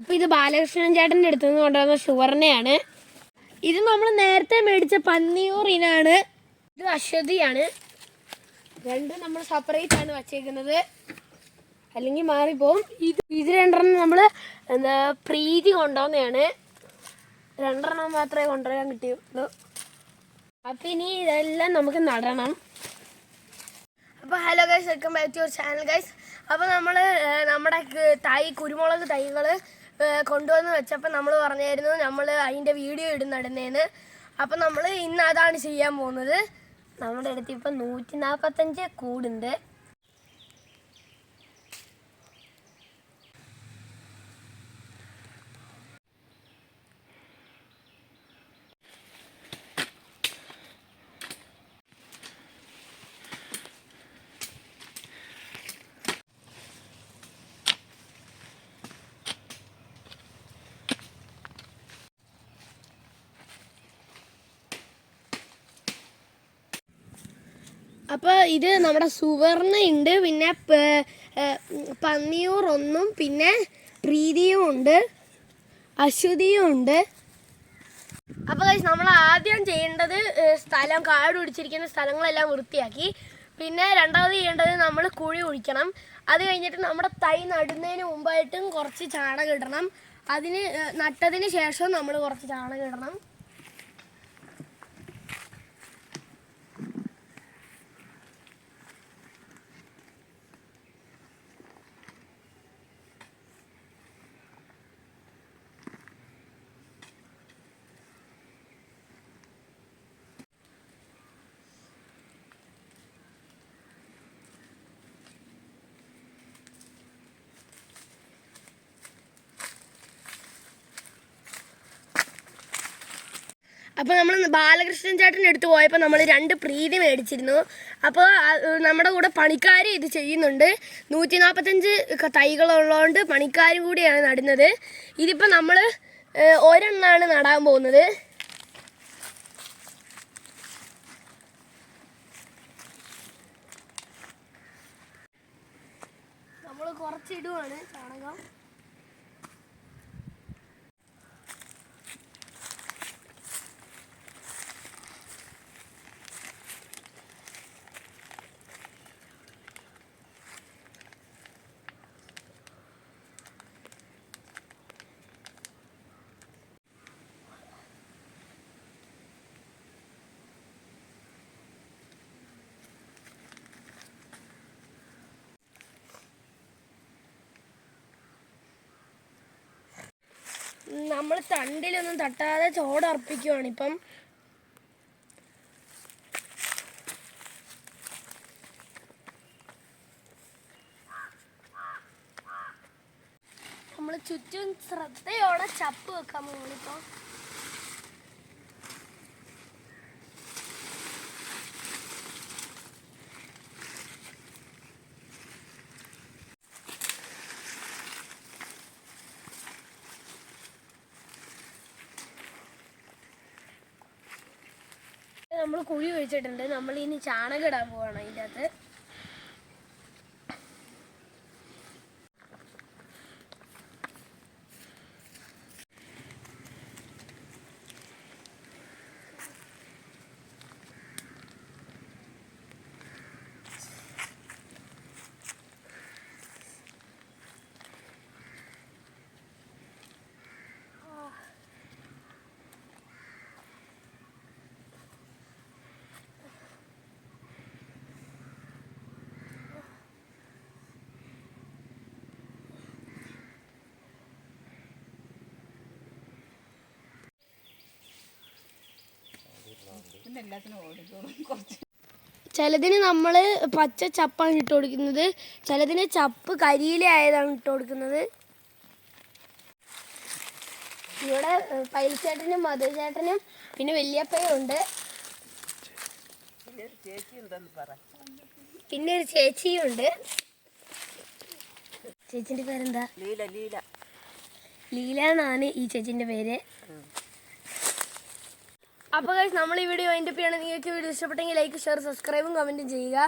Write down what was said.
അപ്പൊ ഇത് ബാലകൃഷ്ണൻ ചേട്ടന്റെ അടുത്ത് നിന്ന് കൊണ്ടുവന്ന ഷുവർണയാണ് ഇത് നമ്മൾ നേരത്തെ മേടിച്ച പന്നിയൂർ ഇനാണ് ഇത് അശ്വതിയാണ്. രണ്ട് നമ്മൾ സെപ്പറേറ്റ് ആണ് വച്ചേക്കുന്നത്. അല്ലെങ്കിൽ മാറിപ്പോവും. ഇത് ഇത് രണ്ടെണ്ണം നമ്മൾ എന്താ പ്രീതി കൊണ്ടുവന്നതാണ്. രണ്ടെണ്ണം മാത്രമേ കൊണ്ടുവരാൻ കിട്ടിയുള്ളൂ. അപ്പം ഇനി ഇതെല്ലാം നമുക്ക് നടണം. അപ്പോൾ hello guys welcome back to your channel guys അപ്പോൾ നമ്മൾ നമ്മുടെ തൈ കുരുമുളക് തൈകൾ കൊണ്ടുവന്ന് വെച്ചപ്പോൾ നമ്മൾ പറഞ്ഞായിരുന്നു നമ്മൾ അതിന്റെ വീഡിയോ ഇടുന്നിടുന്നേന്ന്. അപ്പം നമ്മൾ ഇന്ന് അതാണ് ചെയ്യാൻ പോകുന്നത്. നമ്മുടെ അടുത്ത് ഇപ്പം നൂറ്റി നാൽപ്പത്തഞ്ച് കൂടുണ്ട്. അപ്പോൾ ഇത് നമ്മുടെ സുവർണ ഉണ്ട് പിന്നെ പന്നിയൂർ ഒന്നും പിന്നെ പ്രീതിയും ഉണ്ട് അശ്വതിയും ഉണ്ട് അപ്പോൾ നമ്മൾ ആദ്യം ചെയ്യേണ്ടത് സ്ഥലം കാട് പിടിച്ചിരിക്കുന്ന സ്ഥലങ്ങളെല്ലാം വൃത്തിയാക്കി. പിന്നെ രണ്ടാമത് ചെയ്യേണ്ടത് നമ്മൾ കുഴി കുഴിക്കണം അത് കഴിഞ്ഞിട്ട് നമ്മുടെ തൈ നടുന്നതിന് മുമ്പായിട്ടും കുറച്ച് ചാണകം ഇടണം. അതിന് നട്ടതിന് ശേഷം നമ്മൾ കുറച്ച് ചാണകം ഇടണം. അപ്പോൾ നമ്മൾ ബാലകൃഷ്ണൻ ചേട്ടന്റെ എടുത്തു പോയപ്പോൾ നമ്മൾ രണ്ട് പ്രീതി മേടിച്ചിരുന്നു. അപ്പോൾ നമ്മുടെ കൂടെ പണിക്കാർ ഇത് ചെയ്യുന്നുണ്ട്. നൂറ്റി നാൽപ്പത്തഞ്ച് തൈകളുള്ളതുകൊണ്ട് പണിക്കാരും കൂടിയാണ് നടുന്നത്. ഇതിപ്പോൾ നമ്മൾ ഒരെണ്ണാണ് നടാൻ പോകുന്നത്. നമ്മൾ കുറച്ചിടുവാണ് ചാണകം. നമ്മൾ തണ്ടിലൊന്നും തട്ടാതെ ചോടർപ്പിക്കുവാണ് ഇപ്പം. നമ്മൾ ചുറ്റും ശ്രദ്ധയോടെ ചപ്പ് വെക്കാൻ പോകണിപ്പം നമ്മൾ കുഴി ഒഴിച്ചിട്ടുണ്ട്. നമ്മൾ ഇനി ചാണകം ഇടാൻ പോവാണ് അതിന്റെ അകത്ത് ചിലതിന് നമ്മൾ പച്ച ചപ്പാണ് ഇട്ട് കൊടുക്കുന്നത്. ചിലതിന് ചപ്പ് കരിയില ആയതാണ് ഇട്ട് കൊടുക്കുന്നത്. ഇവിടെ പൈൽച്ചേട്ടനും മധുചേട്ടനും പിന്നെ വലിയപ്പയും ഉണ്ട്. പിന്നെ ഒരു ചേച്ചിയും ഉണ്ട്. ചേച്ചിന്റെ പേരെന്താ? ലീല ലീല. ലീല എന്നാണ് ഈ ചേച്ചിന്റെ പേര്. അപ്പോൾ നമ്മൾ ഈ വീഡിയോ അതിന്റെ പേയാണ് നിങ്ങൾക്ക് വീഡിയോ ഇഷ്ടപ്പെട്ടെങ്കിൽ ലൈക്ക് ഷെയർ സബ്സ്ക്രൈബും കമന്റും ചെയ്യുക.